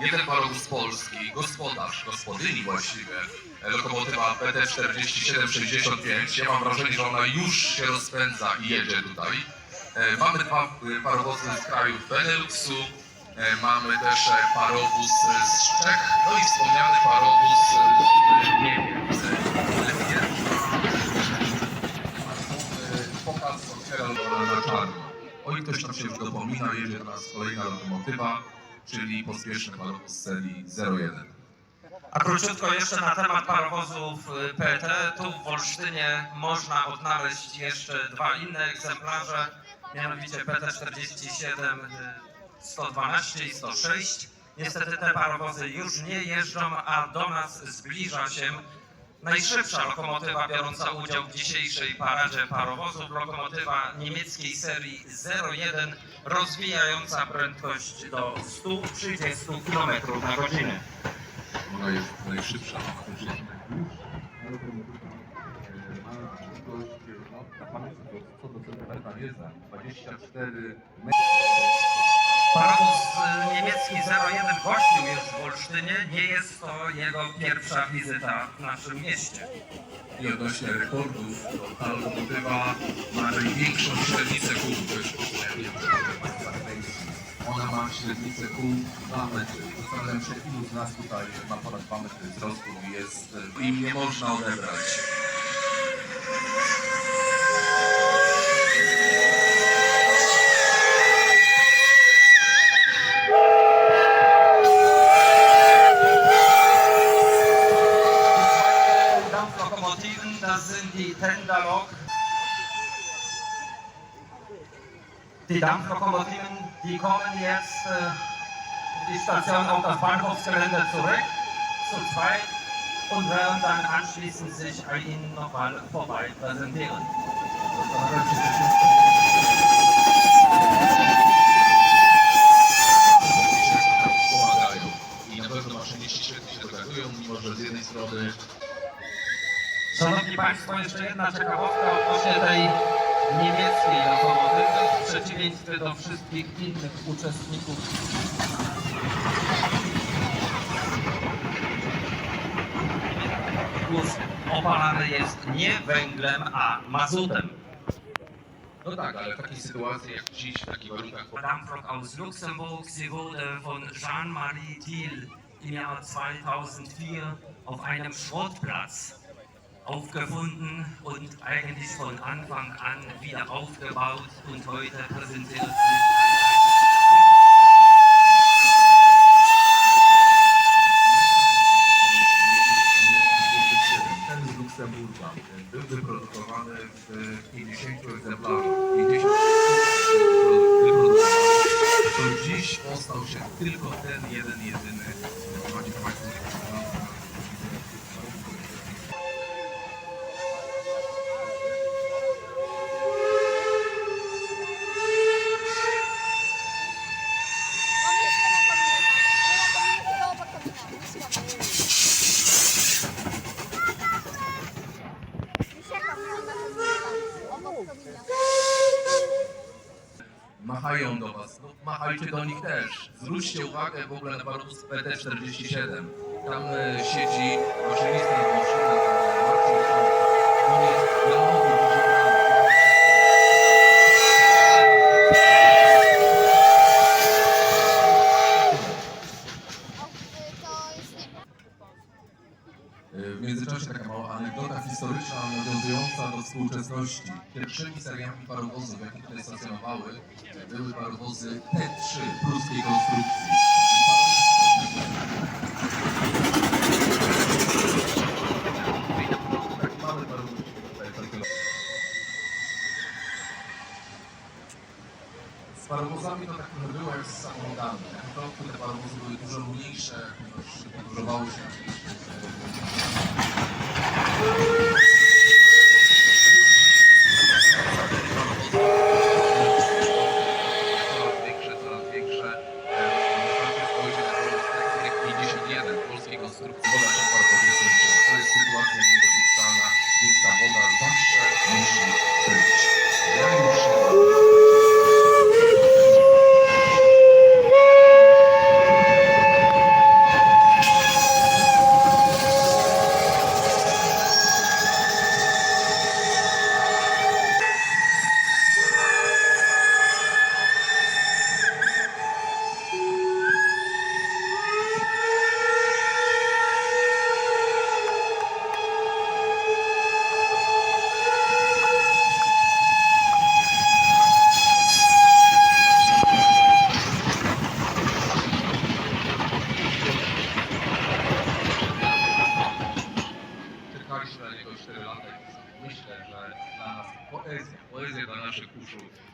Jeden parowóz z Polski, gospodarz, gospodyni właściwie, lokomotywa PT4765. Ja mam wrażenie, że ona już się rozpędza i jedzie tutaj. E, Mamy dwa e, parowozy z krajów Beneluxu, e, mamy też parowóz z Czech, no i wspomniany parowóz z Niemiec. Pokaz otwiera na czarno. Oj, ktoś tam się już dopomina, jedzie nas kolejna lokomotywa, czyli pospieszny parowóz z serii 01. A króciutko jeszcze na temat parowozów y, PT. Tu w Olsztynie można odnaleźć jeszcze dwa inne egzemplarze, mianowicie PT47 y, 112 i 106. Niestety te parowozy już nie jeżdżą, a do nas zbliża się najszybsza lokomotywa biorąca udział w dzisiejszej paradzie parowozów, lokomotywa niemieckiej serii 01, rozwijająca prędkość do 130 km na godzinę. Ona jest najszybsza. Lokomotywa ma co do centymetra nie znam, 24 metry. Parowóz niemiecki 01 gościł już w Olsztynie. Nie jest to jego pierwsza wizyta w naszym mieście. I odnośnie rekordów, to ta lokomotywa ma największą średnicę kół. To już nie wiem, czy Ona ma średnicę kół 2 metry. Zastanawiam się, ilu z nas tutaj ma ponad 2 metry wzrostu jest, im nie można odebrać. Die Dampflokomotiven, die kommen jetzt äh, die Station auf das Bahnhofsgelände zurück, zu zweit, und werden dann anschließend sich bei Ihnen nochmal vorbei präsentieren. I na pewno maszyniści świetnie się dogadują, mimo że z jednej strony Szanowni Państwo, jeszcze jedna ciekawostka odnośnie tej niemieckiej lokomotywy w przeciwieństwie do wszystkich innych uczestników. Wóz opalany jest nie węglem, a mazutem. No tak, ale w takiej sytuacji jak dziś, w takich warunkach Dampflok aus Luxemburg. Sie wurde von Jean-Marie Thiel im Jahr 2004 auf einem Schrottplatz aufgefunden und eigentlich von Anfang an wieder aufgebaut. Und heute präsentiert sie machają do Was. No, machajcie do nich też. Zwróćcie uwagę w ogóle na parowóz PT-47. Tam e, siedzi maszynista maszyna Marcin. On jest gramowy To jest nie. W międzyczasie taka mała anegdota historyczna nawiązująca do współczesności. Pierwszymi seriami parowozów, jakie tutaj stacjonowały, były parowozy T3 pruskiej konstrukcji. Z parowozami to tak trochę było jak z samochodami. Na początku te parowozy były dużo mniejsze, ponieważ podróżowało się coraz 51 polskiej konstrukcji. Woda się bardzo. To jest sytuacja niedopuszczalna, więc ta woda zawsze musi być. Ja już на наших ушей.